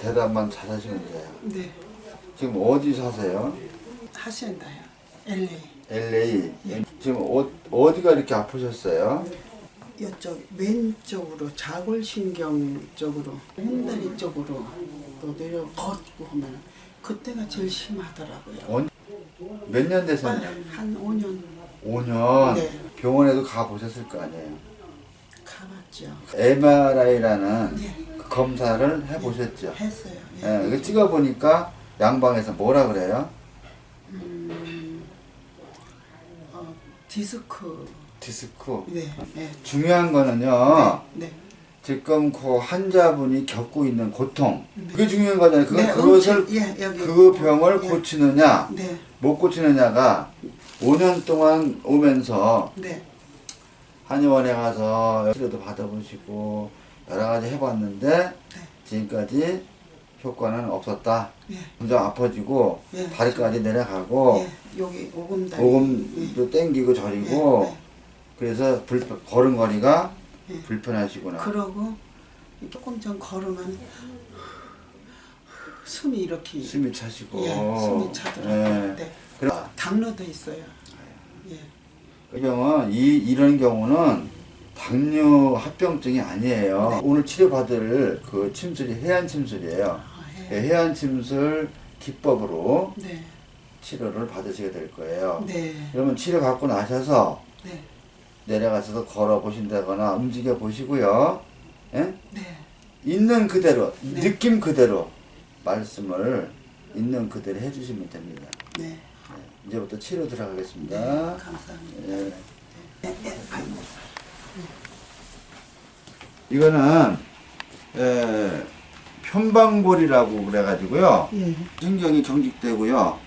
생각만 잘 하시면 돼요. 네. 지금 어디 사세요? 하시엔다요. LA. LA. 지금 어, 어디가 이렇게 아프셨어요? 이쪽 왼쪽으로 자골신경 쪽으로 hend다리 쪽으로 또 내려 걷고 하면 그때가 제일 심하더라고요. 몇 년 되셨나요? 한 5년 5년. 네. 병원에도 가 보셨을 거 아니에요. 가봤죠. MRI라는 네. 그 검사를 해 보셨죠? 했어요. 예, 이거 찍어 보니까 양방에서 뭐라 그래요? 어, 디스크. 디스크. 네. 네. 중요한 거는요. 네. 지금 그 환자분이 겪고 있는 고통. 그게 중요한 거잖아요. 그 네, 그것을 예. 그 병을 예. 고치느냐, 네. 못 고치느냐가 5년 동안 오면서 네. 한의원에 가서 치료도 받아보시고 여러 가지 해봤는데 네. 지금까지 효과는 없었다. 예. 점점 아파지고 예. 다리까지 내려가고 예. 여기 오금다리. 오금도 땡기고 저리고 예, 네. 그래서 불, 걸음걸이가 예. 불편하시구나. 그러고 조금 전 걸으면 숨이 이렇게 숨이 차시고. 예, 숨이 차더라고요. 예. 네. 그래. 당뇨도 있어요. 예. 그 경우는 이 이런 경우는 당뇨 합병증이 아니에요. 네. 오늘 치료받을 그 침술이 해안 침술이에요. 아, 예, 예. 해안 침술 기법으로 네. 치료를 받으시게 될 거예요. 네. 그러면 치료 받고 나셔서 네. 내려가셔서 걸어 보신다거나 움직여 보시고요. 예? 네. 있는 그대로 네. 느낌 그대로 말씀을 있는 그대로 해주시면 됩니다. 네. 예, 이제부터 치료 네. 들어가겠습니다. 감사합니다. 예. 예, 예. 아이고. 이거는 에, 편방볼이라고 그래가지고요. 예. 신경이 경직되고요.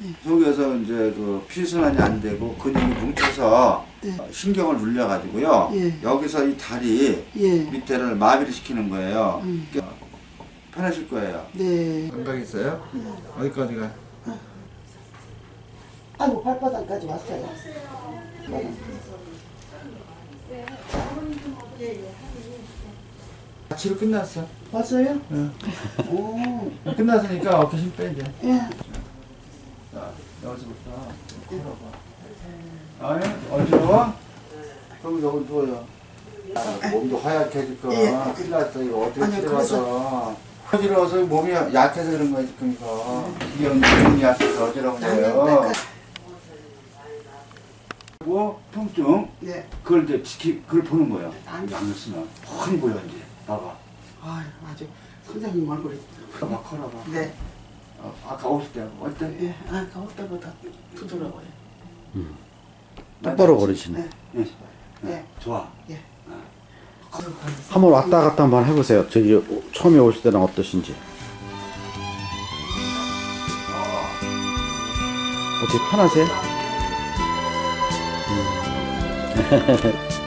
네. 속에서 이제 그 피순환이 안 되고 근육이 뭉쳐서 네. 어, 신경을 눌려가지고요. 예. 여기서 이 다리 예. 밑에를 마비를 시키는 거예요. 음. 편하실 거예요. 네. 감각 있어요? 어디까지가? 아이고 발바닥까지 왔어요. 치료 끝났어. 왔어요? 응. 오. 끝났으니까 어깨 힘 빼, 이제. 예. 자, 여기서부터 아니, 어지러워? 그럼 여기 누워요. 아, 몸도 하얗게 지금 예. 큰일 났어. 이거 어떻게 아니요, 치료가서. 어지러워서 몸이 약해서 그런 거야, 지금 이거. 이게 몸이 약해서 어지러운 거예요. 그리고 통증, 네. 그걸 이제 지키, 그걸 보는 거예요. 아니. 양을 쓰면 훤히 보여, 이제. 봐봐. 아, 아주 선생님 얼굴이. 봐봐, 걸어봐. 네. 어, 아까 오실 때 어때? 예. 아, 가오때보다 부드러워요. 똑바로 걸으시네. 네. 예. 네. 좋아. 예. 한번 왔다 갔다 한번 해보세요. 저기 오- 처음에 오실 때는 어떠신지. 어떻게 편하세요? Ha ha ha.